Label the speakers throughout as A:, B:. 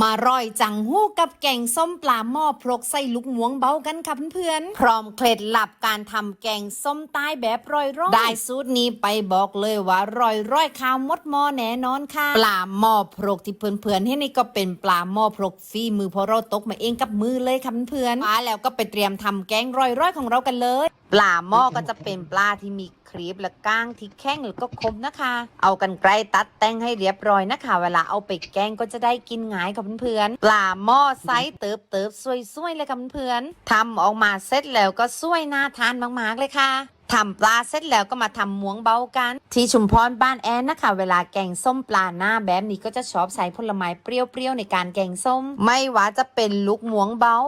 A: มาร่อยจังหู้กับแกงส้มปลาหม้อพรกใส่ลูกหมวงเบากันค่ะเพื่อนๆ พร้อมเคล็ดลับการทำแกงส้มใต้แบบร่อยๆได้สูตรนี้ไปบอกเลยว่าร่อยร่อยข้าวมดหม้อแน่นอนค่ะ ปลาหม้อพรกที่เพื่อนๆให้นี่ก็เป็นปลาหม้อพรกฝีมือเพราะเราตกมาเองกับมือเลยค่ะเพื่อนๆมาแล้วก็ไปเตรียมทำแกงร่อยๆของเรากันเลย ปลาหม้อก็จะเป็นปลาที่มีครีบและก้างที่แข็งหรือก็คมนะคะ เอากันไกลตัดแต่งให้เรียบร้อยนะคะ เวลาเอาไปแกงก็จะได้กินง่ายค่ะเพื่อนๆปลาหม้อไซส์เติบเติบๆสวยๆเลยค่ะเพื่อนๆทำออกมาเสร็จแล้วก็สวยน่าทานมากๆเลยค่ะทำปลาเสร็จแล้วก็มาทำหมวงเบากัน ที่ชุมพรบ้านแอนนะคะ เวลาแกงส้มปลาหน้าแบบนี้ก็จะชอบใส่ผลไม้เปรี้ยวๆในการแกงส้ม ไม่ว่าจะเป็นลูกหมวงเบา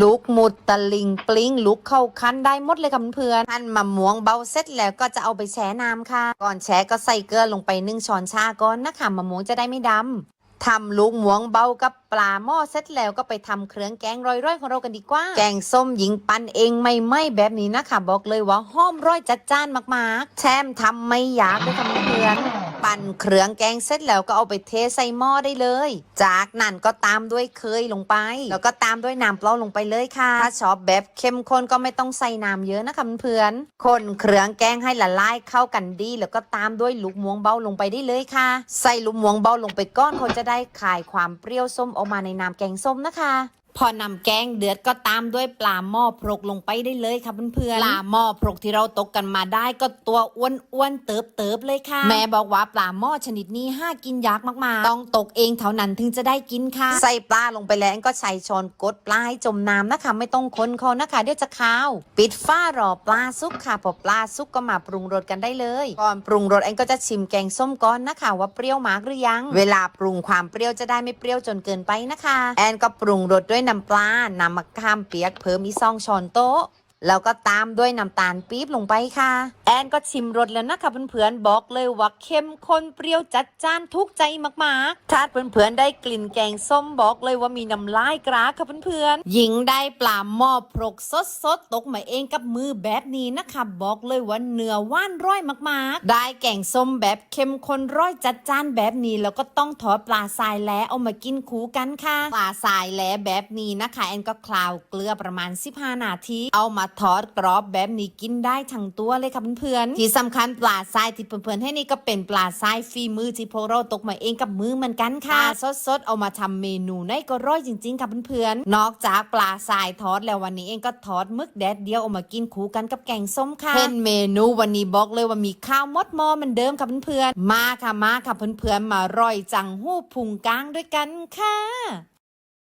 A: ลูกหมุดตะลิงปลิงลูกเข้าคันได้หมดเลยค่ะเพื่อนๆหั่นมะม่วงเบาเสร็จแล้วก็จะเอาไปแช่น้ำค่ะ ก่อนแช่ก็ใส่เกลือลงไปนึ่งช้อนชาก่อนนะคะมะม่วงจะได้ไม่ดำ ทำลูกหมวงเบากับปลาหม้อเสร็จแล้วก็ไปทำเครื่องแกงร่อยๆของเรากันดีกว่า แกงส้มหญิงปันเองไม่ไหม่แบบนี้นะคะ บอกเลยว่าหอมร่อยจัดจ้านมากๆแถมทำไม่ยากเลยค่ะเพื่อนๆ ปั่นเครื่องแกงเสร็จแล้วก็เอาไปเทใส่หม้อได้เลย จากนั้นก็ตามด้วยเคยลงไป แล้วก็ตามด้วยน้ำเปล่าลงไปเลยค่ะ ถ้าชอบแบบเข้มข้นก็ไม่ต้องใส่น้ำเยอะนะคะเพื่อนคนเครื่องแกงให้ละลายเข้ากันดี แล้วก็ตามด้วยลูกหมวงเบาลงไปได้เลยค่ะ ใส่ลูกหมวงเบาลงไปก้อนเขาจะได้คายความเปรี้ยวส้มออกมาในน้ำแกงส้มนะคะ พอนำแกงเดือดก็ตามด้วยปลาหม้อพรกลงไปได้เลยค่ะเพื่อนๆปลาหม้อพรกที่เราตกกันมาได้ก็ตัวอ้วนๆเติบเติบๆเลยค่ะ แม่บอกว่าปลาหม้อชนิดนี้ห้ากินยากมากๆ ต้องตกเองเท่านั้นถึงจะได้กินค่ะ ใส่ปลาลงไปแล้วก็ใช้ช้อนกดปลาให้จมน้ำนะคะ ไม่ต้องคนเขานะคะเดี๋ยวจะคาว ปิดฝ้ารอปลาซุกค่ะพอปลาซุกก็มาปรุงรสกันได้เลยก่อนปรุงรสแอนก็จะชิมแกงส้มก้อนนะคะ ว่าเปรี้ยวมากหรือยัง เวลาปรุงความเปรี้ยวจะได้ไม่เปรี้ยวจนเกินไปนะคะ แอนก็ปรุงรสด้วยน้ำปลา น้ำมะขามเปียกเพิ่มอีกสองช้อนโต๊ะ แล้วก็ตามด้วยน้ำตาลปี๊บลงไปค่ะ แอนก็ชิมรสแล้วนะคะเพื่อนๆบอกเลยว่าเข้มข้นเปรี้ยวจัดจ้านทุกใจมากๆ ถ้าเพื่อนๆได้กลิ่นแกงส้มบอกเลยว่ามีน้ำลายกราค่ะเพื่อนๆหญิงได้ปลาหม้อพรกสดๆตกมาเองกับมือแบบนี้นะคะบอกเลยว่าเนื้อว่านร้อยมากๆ ได้แกงส้มแบบเข้มข้นร้อยจัดจ้านแบบนี้แล้วก็ต้องทอดปลาทรายแล้เอามากินคู่กันค่ะ ปลาทรายแล้แบบนี้นะคะแอนก็คลาวเกลือประมาณ 15 นาทีเอามาทอดกรอบแบบนี้กินได้ทั้งตัวเลยค่ะเพื่อนๆที่สำคัญปลาทรายที่เพื่อนๆให้นี่ก็เป็นปลาทรายฝีมือที่พวกเราตกมาเองกับมือเหมือนกันค่ะสดๆเอามาทำเมนูในก็ร้อยจริงๆค่ะเพื่อนๆนอกจากปลาทรายทอดแล้ววันนี้เองก็ทอดมึกแดดเดียวเอามากินคู่กันกับแกงส้มค่ะเป็นเมนูวันนี้บอกเลยว่ามีข้าวมดมอเหมือนเดิมค่ะเพื่อนๆมาค่ะมาค่ะเพื่อนๆมาร่อยจังหู้พุงกลางด้วยกันค่ะ